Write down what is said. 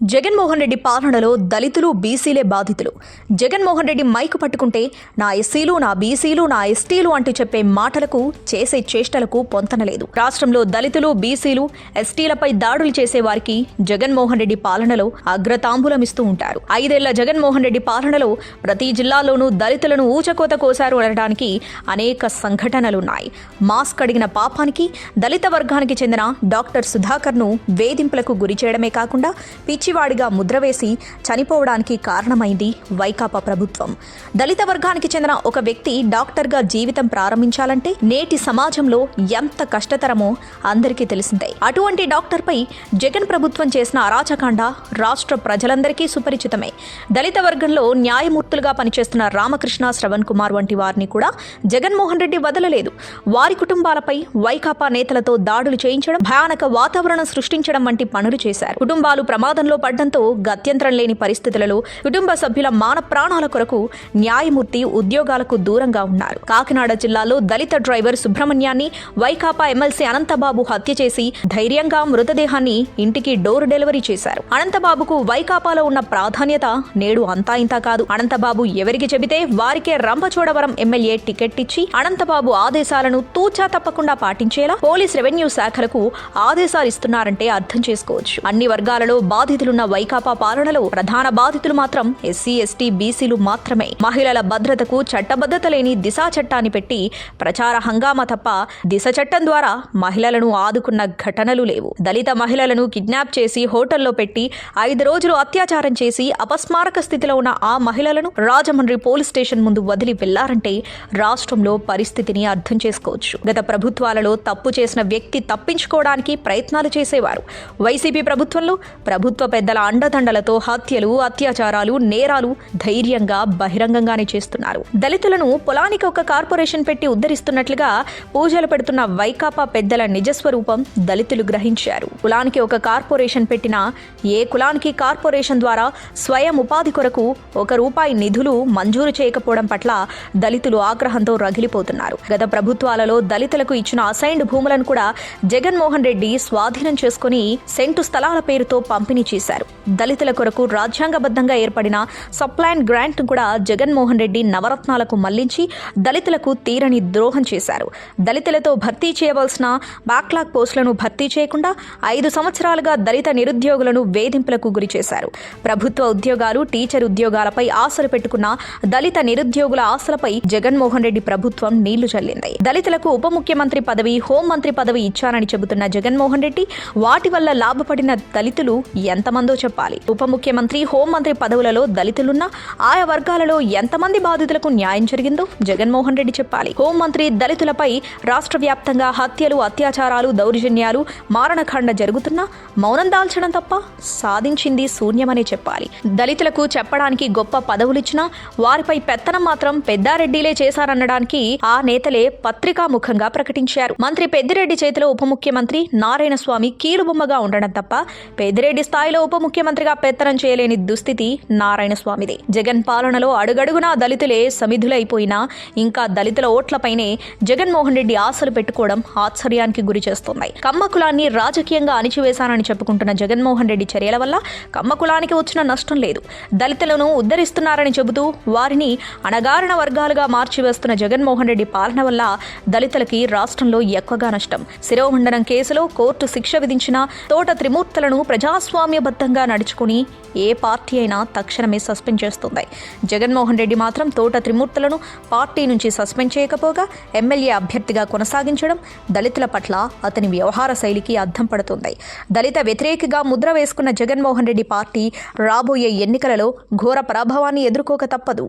జగన్మోహన్ రెడ్డి పాలనలో దళితులు బీసీలే బాధితులు. జగన్మోహన్ రెడ్డి మైకు పట్టుకుంటే నా ఎస్సీలు నా బీసీలు నా ఎస్టీలు అంటూ చెప్పే మాటలకు చేసే చేష్టలకు పొంతనలేదు రాష్ట్రంలో దళితులు బీసీలు ఎస్టీలపై దాడులు చేసే వారికి జగన్మోహన్ రెడ్డి పాలనలో అగ్రతాంబూలమిస్తూ ఉంటారు. ఐదేళ్ళ జగన్మోహన్ రెడ్డి పాలనలో ప్రతి జిల్లాలోనూ దళితులను ఊచకోత కోసారు అనడానికి అనేక సంఘటనలున్నాయి. మాస్క్ అడిగిన పాపానికి దళిత వర్గానికి చెందిన డాక్టర్ సుధాకర్ను వేధింపులకు గురి చేయడమే కాకుండా పిచ్చి పిచ్చివాడిగా ముద్ర వేసి చనిపోవడానికి కారణమైంది వైకాపా ప్రభుత్వం. దళిత వర్గానికి చెందిన ఒక వ్యక్తి డాక్టర్గా జీవితం ప్రారంభించాలంటే నేటి సమాజంలో ఎంత కష్టతరమో అందరికీ తెలిసిందే. అటువంటి డాక్టర్పై జగన్ ప్రభుత్వం చేసిన అరాచకాండ రాష్ట్ర ప్రజలందరికీ సుపరిచితమే. దళిత వర్గంలో న్యాయమూర్తులుగా పనిచేస్తున్న రామకృష్ణ శ్రవణ్ కుమార్ వంటి వారిని కూడా జగన్మోహన్ రెడ్డి వదలలేదు. వారి కుటుంబాలపై వైకాపా నేతలతో దాడులు చేయించడం భయానక వాతావరణం సృష్టించడం వంటి పనులు చేశారు. కుటుంబాలు ప్రమాదంలో పడ్డంతో గత్యంతరం లేని పరిస్థితులలో కుటుంబ సభ్యుల మాన ప్రాణాల కొరకు న్యాయమూర్తి ఉద్యోగాలకు దూరంగా ఉన్నారు. కాకినాడ జిల్లాలో దళిత డ్రైవర్ సుబ్రహ్మణ్యాన్ని వైకాపా ఎమ్మెల్సీ అనంతబాబు హత్య చేసి ధైర్యంగా మృతదేహాన్ని ఇంటికి డోర్ డెలివరీ చేశారు. అనంతబాబుకు వైకాపాలో ఉన్న ప్రాధాన్యత నేడు అంతా ఇంతా కాదు. అనంతబాబు ఎవరికి చెబితే వారికే రంపచోడవరం ఎమ్మెల్యే టికెట్ ఇచ్చి అనంతబాబు ఆదేశాలను తూచా తప్పకుండా పాటించేలా పోలీస్ రెవెన్యూ శాఖలకు ఆదేశాలు ఇస్తున్నారంటే అర్థం చేసుకోవచ్చు. అన్ని వర్గాలలో బాధితులు బాధితులున్న వైకాపా పాలనలో ప్రధాన బాధితులు మాత్రం ఎస్సీ ఎస్టీ బీసీలు మాత్రమే. మహిళల భద్రతకు చట్టబద్ధత లేని దిశా చట్టాన్ని పెట్టి ప్రచార హంగామా తప్ప దిశ చట్టం ద్వారా మహిళలను ఆదుకున్న ఘటనలు లేవు. దళిత మహిళలను కిడ్నాప్ చేసి హోటల్లో పెట్టి ఐదు రోజులు అత్యాచారం చేసి అపస్మారక స్థితిలో ఉన్న ఆ మహిళలను రాజమండ్రి పోలీస్ స్టేషన్ ముందు వదిలి వెళ్ళారంటే రాష్ట్రంలో పరిస్థితిని అర్థం చేసుకోవచ్చు. గత ప్రభుత్వాలలో తప్పు చేసిన వ్యక్తి తప్పించుకోవడానికి ప్రయత్నాలు చేసేవారు. వైసీపీ ప్రభుత్వంలో ప్రభుత్వ పెద్దల అండదండలతో హత్యలు అత్యాచారాలు నేరాలు ధైర్యంగా బహిరంగంగానే చేస్తున్నారు. దళితులను పొలానికి ఒక కార్పొరేషన్ పెట్టి ఉద్ధరిస్తున్నట్లుగా పూజలు పెడుతున్న వైకాపా పెద్దల నిజస్వరూపం దళితులు గ్రహించారు. కులానికి ఒక కార్పొరేషన్ పెట్టిన ఏ కులానికి కార్పొరేషన్ ద్వారా స్వయం ఉపాధి కొరకు ఒక రూపాయి నిధులు మంజూరు చేయకపోవడం పట్ల దళితులు ఆగ్రహంతో రగిలిపోతున్నారు. గత ప్రభుత్వాలలో దళితులకు ఇచ్చిన అసైన్డ్ భూములను కూడా జగన్మోహన్ రెడ్డి స్వాధీనం చేసుకుని సెంటు స్థలాల పేరుతో పంపిణీ చేశారు. దళితుల కొరకు రాజ్యాంగబద్ధంగా ఏర్పడిన సప్లాన్ గ్రాంట్ కూడా జగన్మోహన్ రెడ్డి నవరత్నాలకు మళ్ళించి దళితులకు తీరని ద్రోహం చేశారు. దళితులతో భర్తీ చేయవలసిన బ్యాక్లాగ్ పోస్టులను భర్తీ చేయకుండా ఐదు సంవత్సరాలుగా దళిత నిరుద్యోగులను వేధింపులకు గురి చేశారు. ప్రభుత్వ ఉద్యోగాలు టీచర్ ఉద్యోగాలపై ఆశలు పెట్టుకున్న దళిత నిరుద్యోగుల ఆశలపై జగన్మోహన్ రెడ్డి ప్రభుత్వం నీళ్ళు చల్లింది. దళితులకు ఉప ముఖ్యమంత్రి పదవి హోంమంత్రి పదవి ఇచ్చానని చెబుతున్న జగన్మోహన్ రెడ్డి వాటి వల్ల లాభపడిన దళితులు ఎంత ఎంతమందో చెప్పాలి. ఉప ముఖ్యమంత్రి హోంమంత్రి పదవులలో దళితులున్నా ఆయా వర్గాలలో ఎంతమంది బాధితులకు న్యాయం జరిగిందో జగన్మోహన్ రెడ్డి చెప్పాలి. హోంమంత్రి దళితులపై రాష్ట్ర వ్యాప్తంగా హత్యలు అత్యాచారాలు దౌర్జన్యాలు మారణఖండ జరుగుతున్నా మౌనం దాల్చడం తప్ప సాధించింది శూన్యమనే చెప్పాలి. దళితులకు చెప్పడానికి గొప్ప పదవులిచ్చినా వారిపై పెత్తనం మాత్రం పెద్దారెడ్డిలే చేశారనడానికి ఆ నేతలే పత్రికాముఖంగా ప్రకటించారు. మంత్రి పెద్దిరెడ్డి చేతిలో ఉప ముఖ్యమంత్రి నారాయణ స్వామి కీలుబొమ్మగా ఉండడం తప్ప పెద్దిరెడ్డి స్థాయిలో ఉప ముఖ్యమంత్రిగా పెత్తనం చేయలేని దుస్థితి నారాయణ స్వామిది జగన్ పాలనలో అడుగడుగునా దళితులే సమిధులైపోయినా ఇంకా దళితుల ఓట్లపైనే జగన్మోహన్ రెడ్డి ఆశలు పెట్టుకోవడం ఆశ్చర్యానికి గురి చేస్తున్నాయి కమ్మ కులాన్ని రాజకీయంగా అణిచివేశానని చెప్పుకుంటున్న జగన్మోహన్ రెడ్డి చర్యల వల్ల కమ్మ కులానికి వచ్చిన నష్టం లేదు. దళితులను ఉద్ధరిస్తున్నారని చెబుతూ వారిని అణగారిన వర్గాలుగా మార్చివేస్తున్న జగన్మోహన్ రెడ్డి పాలన వల్ల దళితులకి రాష్ట్రంలో ఎక్కువగా నష్టం. శిరోమండనం కేసులో కోర్టు శిక్ష విధించిన తోట త్రిమూర్తులను ప్రజాస్వామ్య చట్టబద్ధంగా నడుచుకుని ఏ పార్టీ అయినా తక్షణమే సస్పెండ్ చేస్తుంది. జగన్మోహన్ రెడ్డి మాత్రం తోట త్రిమూర్తులను పార్టీ నుంచి సస్పెండ్ చేయకపోగా ఎమ్మెల్యే అభ్యర్థిగా కొనసాగించడం దళితుల పట్ల అతని వ్యవహార శైలికి అద్దం పడుతుంది. దళిత వ్యతిరేకిగా ముద్ర వేసుకున్న జగన్మోహన్ రెడ్డి పార్టీ రాబోయే ఎన్నికలలో ఘోర ప్రభావాన్ని ఎదుర్కోక తప్పదు.